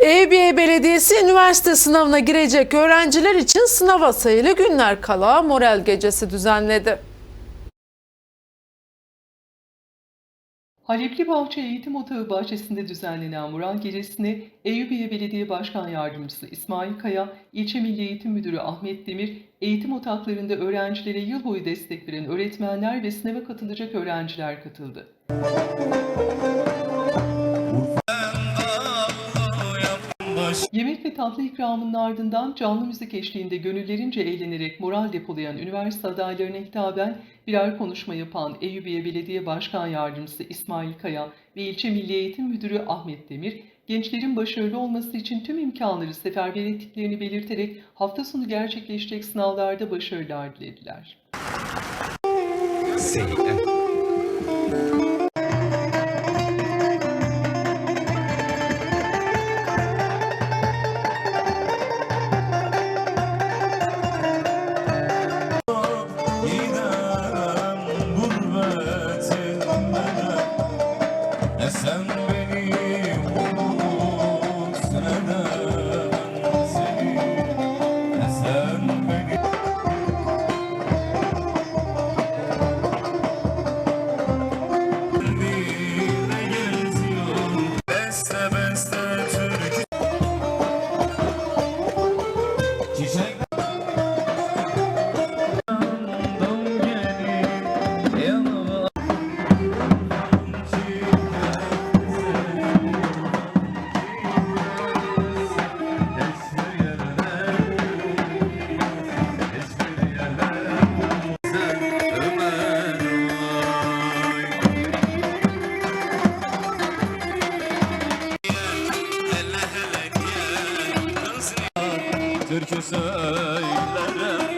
Eyüpiye Belediyesi üniversite sınavına girecek öğrenciler için sınava sayılı günler kala moral gecesi düzenledi. Halepli Bahçe Eğitim Otağı bahçesinde düzenlenen Mural Gecesi'ne Eyüpiye Belediye Başkan Yardımcısı İsmail Kaya, İlçe Milli Eğitim Müdürü Ahmet Demir, eğitim otaklarında öğrencilere yıl boyu destek veren öğretmenler ve sınava katılacak öğrenciler katıldı. Yemek ve tatlı ikramının ardından canlı müzik eşliğinde gönüllerince eğlenerek moral depolayan üniversite adaylarına hitaben birer konuşma yapan Eyüpiye Belediye Başkan Yardımcısı İsmail Kaya ve ilçe Milli Eğitim Müdürü Ahmet Demir, gençlerin başarılı olması için tüm imkanları seferber ettiklerini belirterek hafta sonu gerçekleşecek sınavlarda başarılar dilediler. Seyirler. Sen Türkü söylerim